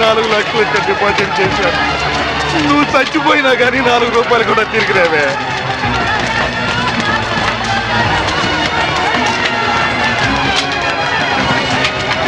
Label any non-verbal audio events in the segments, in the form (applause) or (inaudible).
నాలుగు లక్షలు వచ్చే డిపాజిట్ చేశాను నువ్వు చచ్చిపోయినా కానీ నాలుగు రూపాయలు కూడా తిరిగి రావే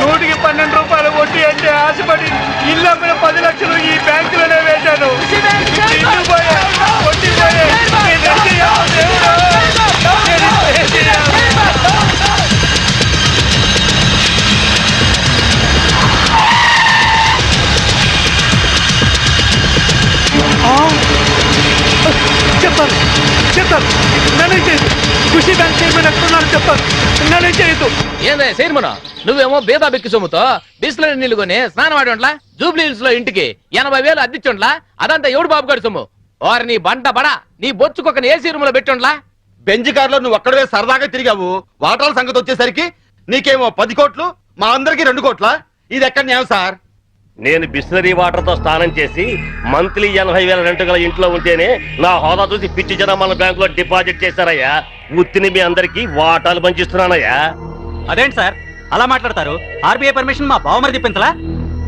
నూటికి పన్నెండు రూపాయలు వడ్డీ అంటే ఆశపడి ఇల్లు అమ్మిన పది లక్షలు ఈ బ్యాంకులోనే వేశాను. వడ్డీ పోయే. నన్ను చేయొద్దు ఏందే నువ్వేమో బీదా బిక్కి సొమ్ముతో బిస్లరీ నీళ్ళు స్నానం ఆడి జూబ్లీ హిల్స్లో ఇంటికి ఎనభై వేలు అద్దిచ్చుండ్లా? అదంతా ఎవడు బాబు సొమ్ము? వారి నీ బంట బడా నీ బొచ్చుకొకని ఏసీ రూమ్లో పెట్టుండ్లా? బెంజ్ కారులో నువ్వు ఒక్కడవే సరదాగా తిరిగావు. వాటాల సంగతి వచ్చేసరికి నీకేమో పది కోట్లు మా అందరికి రెండు కోట్ల? ఇది ఎక్కడ న్యాయం సార్? నేను బిస్లరీ వాటర్తో స్నానం చేసి మంత్లీ ఎనభై వేల రెంట్ గల ఇంట్లో ఉంటేనే నా హోదా చూసి పిచ్చి జనం మన బ్యాంక్లో డిపాజిట్ చేశారయ్యా. ఉత్తిని మీ అందరికి వాటాలు పంచిస్తున్నానయ్యా. అదేంటి సార్? అలా మాట్లాడతారు? ఆర్బీఐ పర్మిషన్ మా బావమరి చెప్పించలా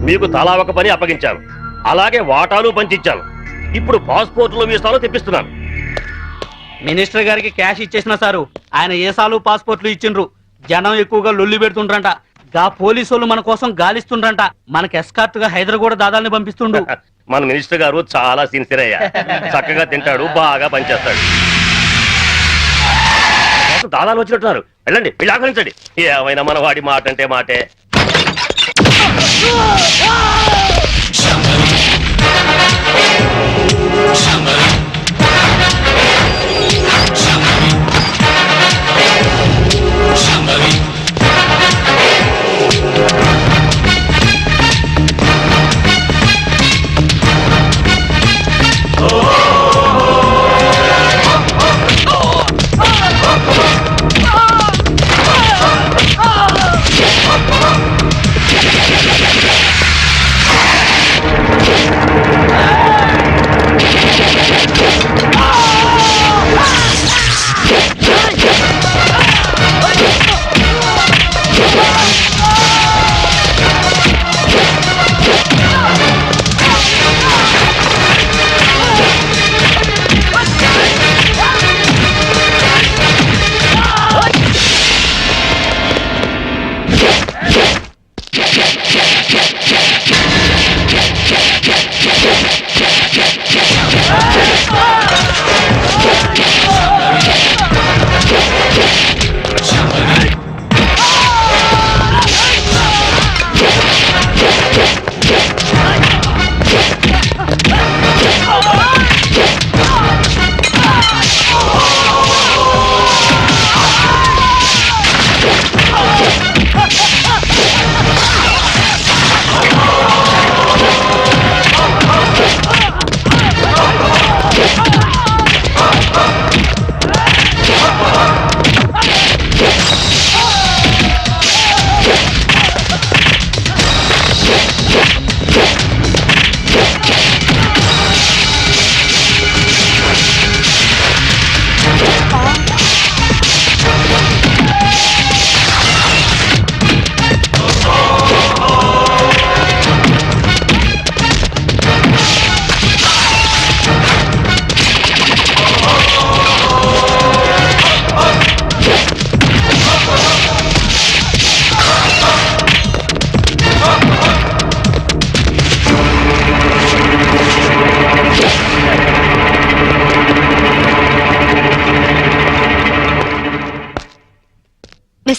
మీకు తలా ఒక పని అప్పగించాను. అలాగే వాటాలు పంచిచ్చాను. ఇప్పుడు పాస్పోర్ట్లు వీసాలు తెప్పిస్తున్నాను. మినిస్టర్ గారికి క్యాష్ ఇచ్చేసిన సారు. ఆయన ఏసాలు పాస్పోర్ట్లు ఇచ్చిండ్రు? జనం ఎక్కువగా లొల్లి పెడుతుండ్రంట. గా పోలీసు వాళ్ళు మన కోసం గాలిస్తుండ్రంట. మనకి ఎస్కార్ట్గా హైదరాబాద్ దాదాల్ని పంపిస్తుండు. (laughs) మన మినిస్టర్ గారు చాలా సిన్సియర్ అయ్యా. చక్కగా తింటాడు బాగా పనిచేస్తాడు. దాదాలు వచ్చినట్టున్నారు. వెళ్ళండి వెళ్ళి ఆహ్వానించండి. ఏమైనా మన వాడి మాట అంటే మాటే. Bye.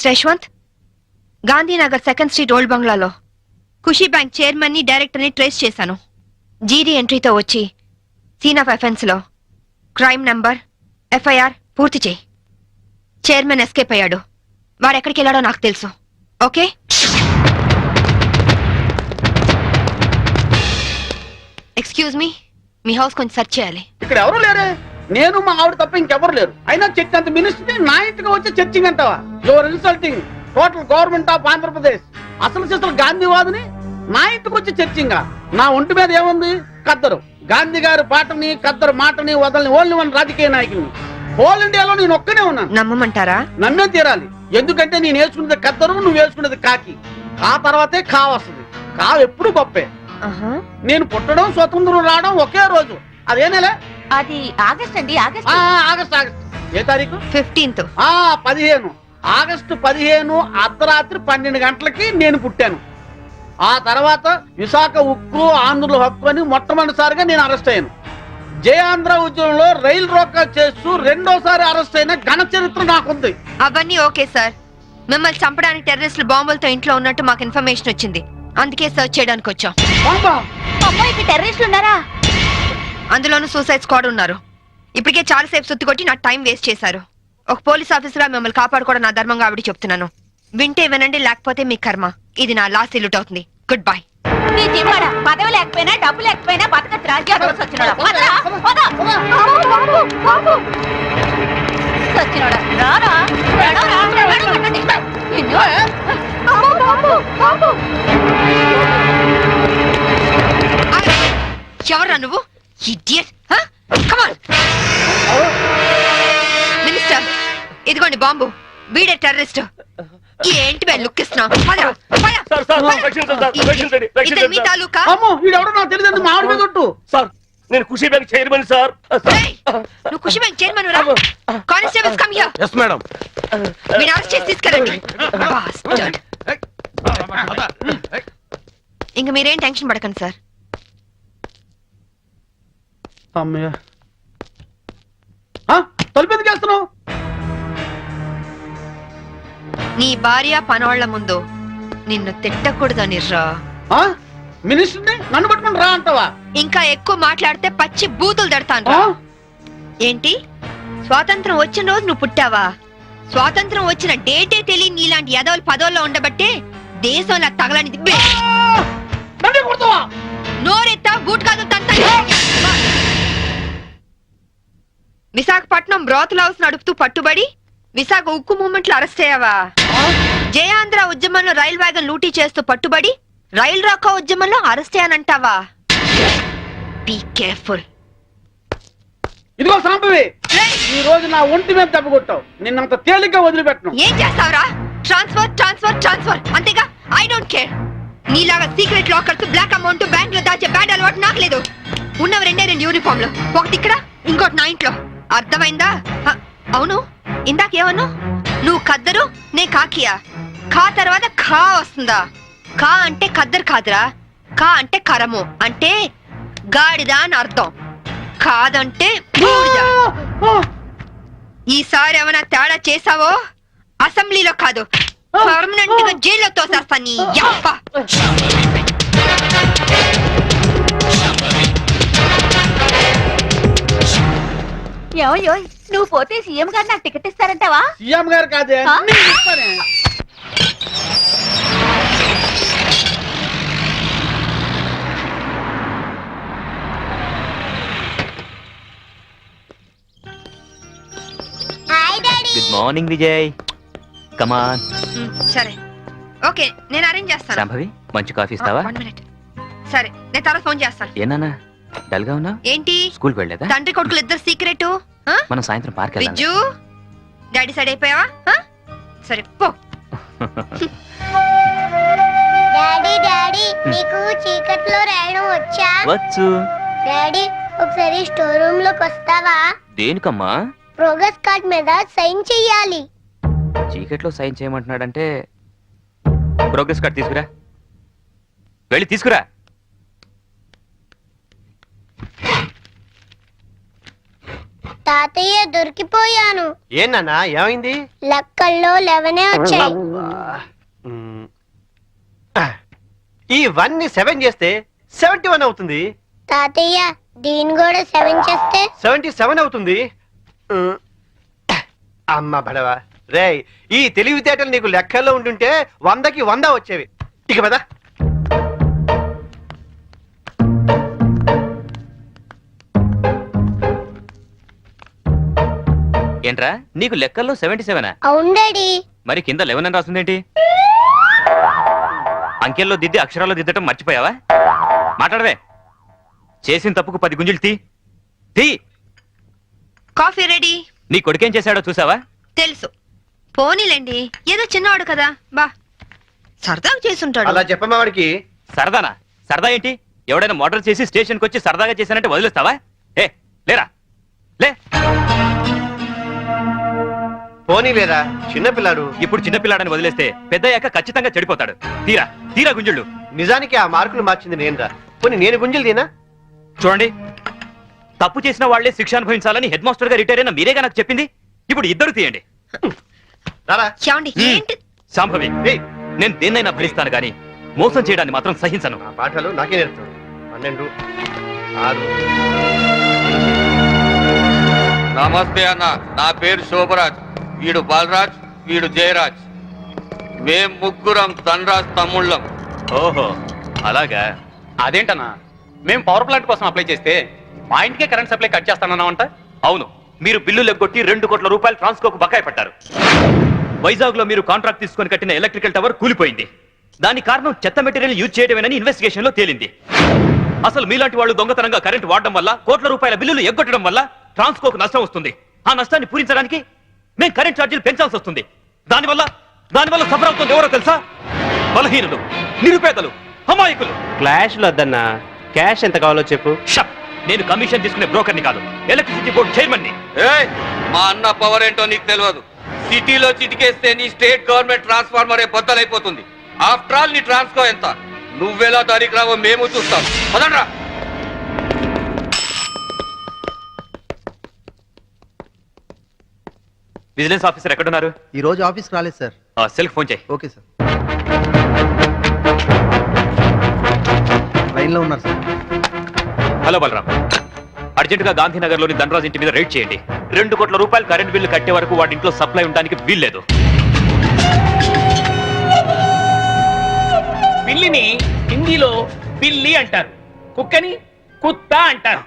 Mister Yashwant? Gandhinagar second street old బంగ్లాలో. ఖుషీ బ్యాంక్ చైర్మన్ని డైరెక్టర్ని ట్రేస్ చేశాను. జీడీ ఎంట్రీతో వచ్చి సీన్ ఆఫ్ ఎఫెన్స్లో క్రైమ్ నంబర్ ఎఫ్ఐఆర్ పూర్తి చేయి. చైర్మన్ ఎస్కేప్ అయ్యాడు. వాడు ఎక్కడికి వెళ్ళాడో నాకు తెలుసు. ఓకే? Excuse me. మీ హౌస్ కొంచెం సెర్చ్ చేయాలి. ఇక్కడ ఎవరు లేరే? నేను మా ఆవిడ తప్ప ఇంకెవరు లేరు. అయినా చర్చ్ అంత నా ఇంటికి వచ్చి చర్చింగ్ అంటావా? Your insulting total government of Andhra Pradesh అసలు చేసిన గాంధీవాదిని? నా ఇంటికి వచ్చి చర్చింగా. నా ఒంటి మీద ఏముంది? కద్దరు. గాంధీ గారి పాటని కద్దరు మాటని వదలని ఓన్లీ వన్ రాజకీయ నాయకుని హోల్ ఇండియాలో నేను ఒక్కనే ఉన్నాను. నమ్మమంటారా? నమ్మే తీరాలి. ఎందుకంటే నేను వేసుకున్నది కద్దరు నువ్వు వేసుకున్నది కాకి. కా తర్వాతే కా వస్తుంది. కా ఎప్పుడు గొప్పే. నేను పుట్టడం స్వతంత్రం రావడం ఒకే రోజు. అదే నెల? అది ఆగస్ట్. అండి ఆగస్ట్ ఆగస్ట్ ఆగస్ట్. ఏ తారీఖు? ఫిఫ్టీన్త్. ఆ పదిహేను. ఆగస్టు పదిహేను అర్ధరాత్రి పన్నెండు గంటలకి నేను పుట్టాను. ఆ తర్వాత విశాఖ ఉక్కు ఆంధ్రుల హక్కు అని మొట్టమొదటిసారిగా నేను అరెస్ట్ అయ్యాను. జయాంధ్ర ఉద్యమంలో రైలు రోకా చేస్తూ రెండోసారి అరెస్ట్ అయిన ఘన చరిత్ర నాకుంది. అవన్నీ ఓకే సార్. మిమ్మల్ని చంపడానికి టెర్రరిస్టులు బాంబులతో ఇంట్లో ఉన్నట్టు మాకు ఇన్ఫర్మేషన్ వచ్చింది. అందుకే సర్చ్ చేయడానికి వచ్చాం. బాంబా? అమ్మో ఇక్కడ టెర్రరిస్టులు ఉన్నారా? అందులోనూ సూసైడ్ స్క్వాడ్ ఉన్నారు. ఇప్పటికే చాలాసేపు సుత్తి కొట్టి నా టైం వేస్ట్ చేశారు. ఒక పోలీస్ ఆఫీసర్గా మిమ్మల్ని కాపాడుకోవడం నా ధర్మంగా ఆవిడ చెప్తున్నాను. వింటే వినండి లేకపోతే మీ కర్మ. ఇది నా లాస్ట్ ఇల్లుట్ అవుతుంది. గుడ్ బై నీ జిమ్మాడ పదవి లేకపోయినా డబ్బు సచ్చినోడా? రారా. ఎవరా నువ్వు? ఇడియట్ కమాన్ ఇదిగోండి బాంబు. వీడే టెర్రరిస్ట్. ఏంటి బే లుక్ పద, సార్, సార్, పద. రక్షించండి, సార్, ఇ- రక్షించండి, ఇతను రక్షించండి, మీ సార్. తాలూకా? అమ్మో వీడెవడో నాకు తెలియదు మా ఆవిడ మీద కొట్టు సార్ నేను Khushi bank chairman sir. Sir. ఏయ్, నువ్వు ఖుషి బ్యాంక్ చైర్మన్ రా. Constables come here. Yes madam వీడు అరెస్ట్ చేసి తీసుకెళ్ళండి. Bastard. ఇంక మీరేం టెన్షన్ పడకండి సార్. అమ్మయ్య. ఆ, తలుపు ఎందుకు వేస్తున్నావు? నీ భార్య పనోళ్ళ ముందు నిన్ను తిట్టకూడదని రా? మినిస్టర్ని? నన్ను పట్టుకుని రా అంటావా? ఇంకా ఎక్కువ మాట్లాడితే పచ్చి బూతులు? రా. ఏంటి? స్వాతంత్రం వచ్చిన రోజు నువ్వు పుట్టావా? స్వాతంత్రం వచ్చిన డేటే తెలియని నీలాంటి యదవులు పదవుల్లో ఉండబట్టే దేశంలో తగలనిది కొడతావా? నోరెత్తా బూట్ కాదు విశాఖపట్నం బ్రోత్ హౌస్ నడుపుతూ పట్టుబడి విశాఖ ఉక్కు మూమెంట్లో అరెస్ట్ అయ్యావా? జయాంధ్ర ఉద్యమంలో రైల్ వ్యాగన్ లూటీ చేస్తూ పట్టుబడి రైల్ రాకా ఉద్యమంలో అరెస్ట్ అయ్యానంటావా? బీ కేర్ఫుల్ ఇదిగో సాంబవి ఈ రోజు నా ఒంటి మీద దెబ్బ కొట్టావు. నిన్నంత తేలిగ్గా వదిలిపెట్టను ఏం చేస్తావురా? ట్రాన్స్ఫర్ ట్రాన్స్ఫర్ ట్రాన్స్ఫర్ అంతేగా? ఐ డోంట్ కేర్ నీలాగా సీక్రెట్ లాకర్స్ బ్లాక్ అమౌంట్ బ్యాంక్లో దాచే బ్యాడ్ అలవాటు నాకు లేదు. ఉన్నవి రెండే రెండు యూనిఫామ్లో. ఒకటి ఇక్కడ ఇంకోటి నా ఇంట్లో. అర్థమైందా? అవును. ఇందాకేమను నువ్వు కద్దరు నే కాకియా. కా తర్వాత ఖా వస్తుందా? కా అంటే కద్దరు కాదురా. కా అంటే కరము. అంటే గాడిద అని అర్థం. కాదంటే ఈసారి ఏమైనా తేడా చేసావో అసెంబ్లీలో కాదు. పర్మనెంట్గా జైల్లో తోసేస్తా నీ యప్ప. ఏమయ్యో నువ్వు పోతే సీఎం గారు నాకు టికెట్ ఇస్తారంటావా? సీఎం గారు కాదే. ఆ? నేను ఇస్తానే. Good morning Vijay come on సరే. ఓకే నేను అరేంజ్ చేస్తాను. శాంభవి మంచి కాఫీ ఇస్తావా? వన్ మినిట్ సరే నేను తర్వాత ఫోన్ చేస్తాను. ఏనానా? డల్గా ఉన్నావు? ఏంటి? స్కూల్ వెళ్ళలేదా? తండ్రి కొడుకులు ఇద్దరు సీక్రెట్ మనం సాయంత్రం పార్క్ విజ్జు డాడీ సైడ్ అయిపోయావా? ఆ? సరే పో. డాడీ డాడీ నీకు చీకట్లో రాయడం వచ్చా? వచ్చు. డాడీ ఒకసారి స్టోర్ రూమ్లోకి వస్తావా? దేనికమ్మా? ప్రోగ్రెస్ కార్డ్ మీద సైన్ చెయ్యాలి. చీకట్లో సైన్ చేయమంటున్నాడంటే ప్రోగ్రెస్ కార్డ్ తీసుకురా. వెళ్ళి తీసుకురా. తాతయ్య దొరికిపోయాను. ఏంటన్నా ఏమైంది? లెక్కల్లో లెవెనే వచ్చాయి. ఈ వన్ని సెవెన్ చేస్తే సెవెంటీ వన్ అవుతుంది. తాతయ్య దీని కూడా సెవెన్ చేస్తే? సెవెంటీ సెవెన్ అవుతుంది. అమ్మ బడవా. రేయ్ ఈ తెలివితేటలు నీకు లెక్కల్లో ఉంటుంటే వందకి వంద వచ్చేవి. ఇక పద. ఏంట్రా? నీకు లెక్కల్లో సెవెంటీ సెవెనా? అవును డాడీ మరి కింద లెవెన్ అని రాస్తుందేంటి అంకెల్లో దిద్ది అక్షరాల్లో దిద్దటం మర్చిపోయావా? మాట్లాడవే. చేసిన తప్పుకు పది గుంజులు తీ. తీ. Coffee ready. నీ కొడుకేం చేశాడో చూసావా? తెలుసు. పోనీలేండి. ఏదో చిన్నవాడు కదా. బా. సరదాగా చేసుంటాడు అలా చెప్పమ్మా వాడికి. సరదానా? సరదా ఏంటి? ఎవడైనా మర్డర్ చేసి స్టేషన్కి వచ్చి సరదాగా చేశానంటే వదిలేస్తావా? ఏ లేరా? లే. పోనీ లేదా చిన్నపిల్లాడు ఇప్పుడు చిన్నపిల్లాడని వదిలేస్తే పెద్దయ్యాక ఖచ్చితంగా చెడిపోతాడు. తీరా తీరా గుంజుళ్ళు. నిజానికి ఆ మార్కులు మార్చింది నేనురా. పోనీ నేను గుంజలు తీనా? చూడండి తప్పు చేసిన వాళ్ళే శిక్ష అనుభవించాలని హెడ్ మాస్టర్గా రిటైర్ అయిన మీరేగా నాకు చెప్పింది? ఇప్పుడు ఇద్దరు తీయండి. రారా. ఏమండి ఏంటి? శాంభవి ఏయ్, నేను దేన్నైనా భరిస్తాను గాని మోసం చేయడాన్ని మాత్రం సహించను. నా పాఠాలు నాకే నేర్పుతాడు పన్నెండు ఆరు. నమస్తే అన్న నా పేరు శోభరాజ్. వీడు బాలరాజ్ వీడు జయరాజ్. మేం ముగ్గురం ధనరాజ్ తమ్ముళ్ళం. ఓహో అలాగా? అదేంటన్నా? మేము పవర్ ప్లాంట్ కోసం అప్లై చేస్తే మా ఇంటికే కరెంట్ సప్లై కట్ చేస్తానన్నామంట అవును మీరు బిల్లు లెగ్గొట్టి రెండు కోట్ల రూపాయలు ట్రాన్స్కోకు బకాయి పట్టారు. వైజాగ్లో మీరు కాంట్రాక్ట్ తీసుకొని కట్టిన ఎలక్ట్రికల్ టవర్ కూలిపోయింది. దాని కారణం చెత్త మెటీరియల్ యూజ్ చేయడమేనని ఇన్వెస్టిగేషన్లో తేలింది. అసలు మీలాంటి వాళ్ళు దొంగతనంగా కరెంట్ వాడడం వల్ల కోట్ల రూపాయల బిల్లులు ఎగ్గొట్టడం వల్ల ట్రాన్స్కోకు నష్టం వస్తుంది. ఆ నష్టాన్ని పూరించడానికి మేము కరెంట్ ఛార్జీలు పెంచాల్సి వస్తుంది. దానివల్ల దానివల్ల సఫర్ అవుతుంది ఎవరో తెలుసా? బలహీనులు నిరుపేదలు అమాయకులు. క్లాష్ వద్దన్నా. క్యాష్ ఎంత కావాలో చెప్పు. షప్ నేను కమిషన్ తీసుకునే బ్రోకర్ని కాదు. ఎలక్ట్రిసిటీ బోర్డు చైర్మన్ని ఏయ్ మా అన్న పవర్ ఏంటో నీకు తెలియదు. సిటీలో చిటికేస్తే నీ స్టేట్ గవర్నమెంట్ ట్రాన్స్ఫార్మరే బద్దలైపోతుంది. ఆఫ్టర్ ఆల్ నీ ట్రాన్స్కో ఎంత? నువ్వెలా దారికి రావో మేము చూస్తాం. పదండ్రా. విజిలెన్స్ ఆఫీసర్ ఎక్కడున్నారు? ఈ రోజు ఆఫీస్కి రాలేదు సార్. ఆ, సెల్కి ఫోన్ చేయి. Okay sir. లైన్లో ఉన్నారు సార్. హలో బలరాం. అర్జెంట్గా గాంధీనగర్లోని ధనరాజ్ ఇంటి మీద రైడ్ చేయండి. రెండు కోట్ల రూపాయలు కరెంట్ బిల్లు కట్టే వరకు వాడి ఇంట్లో సప్లై ఉండడానికి వీల్లేదు. పిల్లిని హిందీలో పిల్లి అంటారు. కుక్కని కుత్త అంటారు.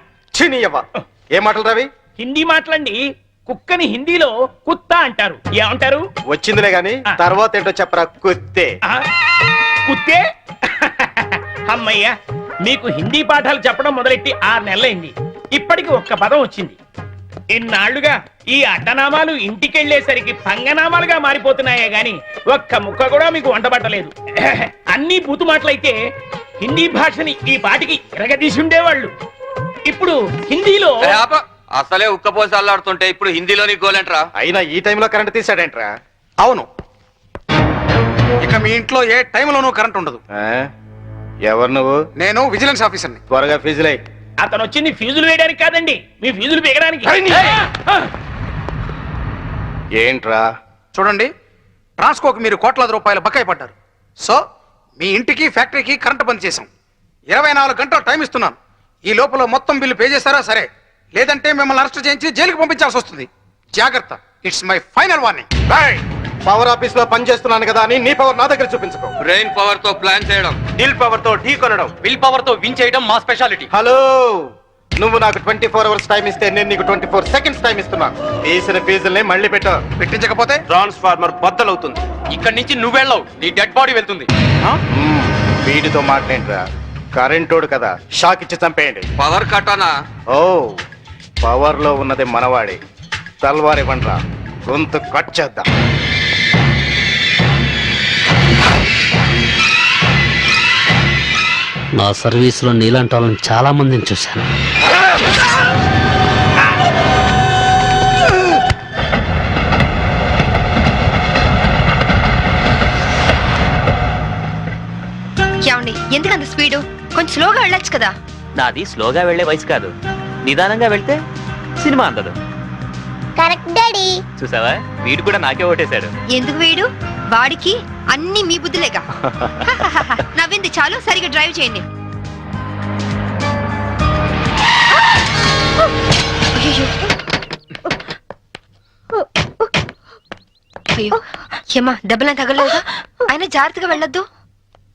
చినియవ్వ ఏ మాటలు రవి? హిందీ మాటలండి కుక్కని హిందీలో కుత్త అంటారు. ఏమంటారు? వచ్చిందిలే గాని. తర్వాత ఏంటో చెప్పరా కుత్తే? కుత్తే? అమ్మయ్యా మీకు హిందీ పాఠాలు చెప్పడం మొదలెట్టి ఆరు నెలలైంది. ఇప్పటికి ఒక్క పదం వచ్చింది. ఇన్నాళ్ళుగా ఈ అడ్డనామాలు ఇంటికెళ్ళేసరికి పంగనామాలుగా మారిపోతున్నాయే గాని ఒక్క ముక్క కూడా మీకు వంటబట్టలేదు. అన్ని బూతు మాటలైతే హిందీ భాషని ఈ పాటికి ఎరగదీసి ఉండేవాళ్ళు. ఇప్పుడు హిందీలో. అసలే ఉక్కపోసి అల్లాడుతుంటే ఇప్పుడు హిందీలో నీ గోలేంట్రా అయినా ఈ టైంలో కరెంట్ తీసాడేంట్రా అవును. ఇక మీ ఇంట్లో ఏ టైంలోనూ కరెంట్ ఉండదు. ఎవరు నువ్వు? నేను విజిలెన్స్ ఆఫీసర్ని త్వరగా ఫీజులై. అతను వచ్చింది ఫీజులు వేయడానికి కాదండి. మీ ఫీజులు బిగడానికి ఆ! ఏంట్రా? చూడండి ట్రాన్స్కోకి మీరు కోట్లాది రూపాయల బకాయి పడ్డారు. సో మీ ఇంటికి ఫ్యాక్టరీకి కరెంట్ బంద్ చేశాం. ఇరవై నాలుగు గంటలు టైం ఇస్తున్నాను. ఈ లోపల మొత్తం బిల్లు పే చేస్తారా? సరే. లేదంటే మిమ్మల్ని అరెస్ట్ చేయించి జైలుకి పంపించాల్సి వస్తుంది. జాగ్రత్త. It's my final warning power ఆఫీస్లో పని చేస్తున్నాను కదా అని నీ పవర్ నా దగ్గర చూపించుకో. బ్రెయిన్ పవర్తో ప్లాన్ చేయడం. దిల్ పవర్తో ఢీ కొనడం. విల్ పవర్తో విన్ చేయడం మా స్పెషాలిటీ హలో నువ్వు నాకు ట్వంటీ ఫోర్ అవర్స్ టైం ఇస్తే నేను నీకు ట్వంటీ ఫోర్ సెకండ్స్ టైం ఇస్తున్నా. తీసిన ఫీజుల్ని మళ్ళీ పెట్టు. పెట్టించకపోతే? ట్రాన్స్ఫార్మర్ బద్దలవుతుంది. ఇక్కడి నుంచి నువ్వెళ్ళవు నీ డెడ్ బాడీ వెళ్తుంది. వీడితో మాట్లాడరా కరెంటోడు కదా. షాక్ ఇచ్చి చంపేయండి. పవర్ కట్టానా ఓ. పవర్లో ఉన్నది మనవాడి. తల్వారి ఇవ్వండిరా గొంతు కట్ చేద్దాం. నా సర్వీసులో నీలాంటి వాళ్ళని చాలా మందిని చూశాను ఎందుకంత స్పీడు? కొంచెం స్లోగా వెళ్ళొచ్చు కదా. నాది స్లోగా వెళ్ళే వయసు కాదు. నిదానంగా వెళ్తే సినిమా అందదు. Correct daddy. చూసావా? వీడు కూడా నాకే ఓటేశాడు. ఎందుకు వీడు? వాడికి అన్ని మీ బుద్ధులేగా. (laughs) నవ్వింది చాలు సరిగా డ్రైవ్ చేయండి. అయ్యో ఏమా దెబ్బలం అయినా జాగ్రత్తగా వెళ్ళొద్దు.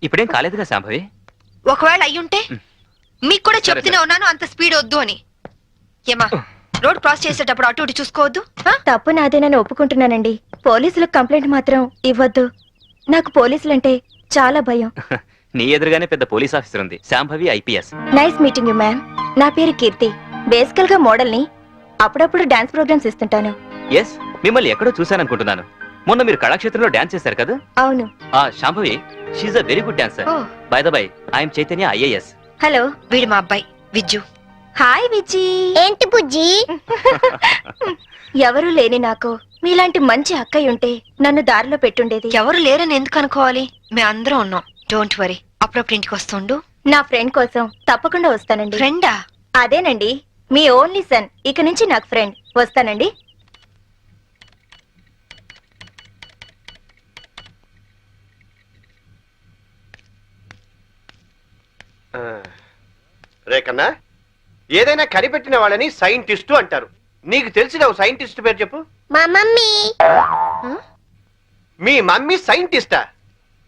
ఇప్పుడేం కాలేదుగా శాంభవి ఒకవేళ అయ్యుంటే మీకు కూడా చెప్తూనే ఉన్నాను అంత స్పీడ్ వద్దు అని. ఏమా రోడ్ క్రాస్ చేసేటప్పుడు అటు ఇటు చూసుకోవద్దు? తప్పు నాదేనని ఒప్పుకుంటున్నానండి. పోలీసులకు కంప్లైంట్ మాత్రం ఇవ్వద్దు. నాకు పోలీసులంటే చాలా భయం. (laughs) నీ ఎదురుగానే పెద్ద పోలీస్ ఆఫీసర్ ఉంది. Shambhavi IPS. Nice meeting you ma'am. నా పేరు కీర్తి. బేసికల్గా మోడల్ని అప్పుడప్పుడు డాన్స్ ప్రోగ్రామ్స్ ఇస్తుంటాను. ఎస్ మిమ్మల్ని ఎక్కడో చూశాననుకుంటున్నాను. మొన్న మీరు కళాక్షేత్రంలో డాన్స్ చేశారు కదా? అవును. ఆ Shambhavi she's a very good dancer by the by I'm Chaitanya IAS hello. వీడు మా అబ్బాయి విజ్జు. హాయ్ విజి. ఏంటి బుజ్జి? ఎవరు లేని నాకు మీలాంటి మంచి అక్కయ్య ఉంటే నన్ను దారిలో పెట్టుండేది. ఎవరు లేరని ఎందుకు అనుకోవాలి? మేము అందరం ఉన్నాం. డోంట్ వరీ అప్పుడప్పుడు ఇంటికి వస్తుండు. నా ఫ్రెండ్ కోసం తప్పకుండా వస్తానండి. ఫ్రెండా? అదేనండి. మీ ఓన్లీ సన్. ఇక నుంచి నాకు ఫ్రెండ్. వస్తానండి. ఆ. రే కన్నా. ఏదైనా కనిపెట్టిన వాళ్ళని సైంటిస్టు అంటారు. నీకు తెలిసిన ఓ సైంటిస్ట్ పేరు చెప్పు? మా మమ్మీ. మీ మమ్మీ సైంటిస్టా?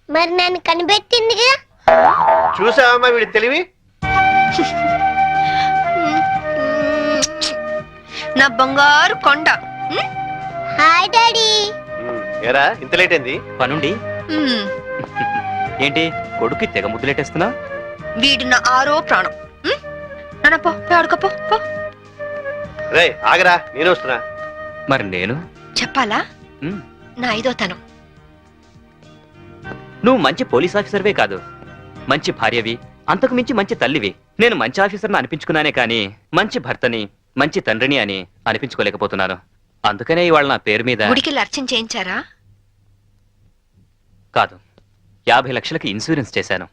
మరి నన్ను కనిపెట్టిందిగా చూసావమ్మా వీడి తెలివి? నా బంగారు కొండ. Hi daddy. ఉమ్, ఏరా ఇంత లేట్ అయింది? పనుండి? ఏంటి కొడుకు తెగ ముద్దులెట్టేస్తున్నా వీడు నా ఆరో ప్రాణం. నాన్న పో పోయి ఆడుకోపో పో రే ఆగరా నేను వస్తున్నా. మరి నేను? చెప్పాలా? ఉమ్, నా ఐదో తను. నువ్వు మంచి పోలీస్ ఆఫీసర్వే కాదు. మంచి భార్యవి అంతకు మించి మంచి తల్లివి. నేను మంచి ఆఫీసర్ని అనిపించుకున్నానే కానీ మంచి భర్తని మంచి తండ్రిని అని అనిపించుకోలేకపోతున్నాను. అందుకనే ఇవాళ నా పేరు మీద గుడికి అర్చన చేయించారా? కాదు. యాభై లక్షలకి ఇన్సూరెన్స్ చేశాను.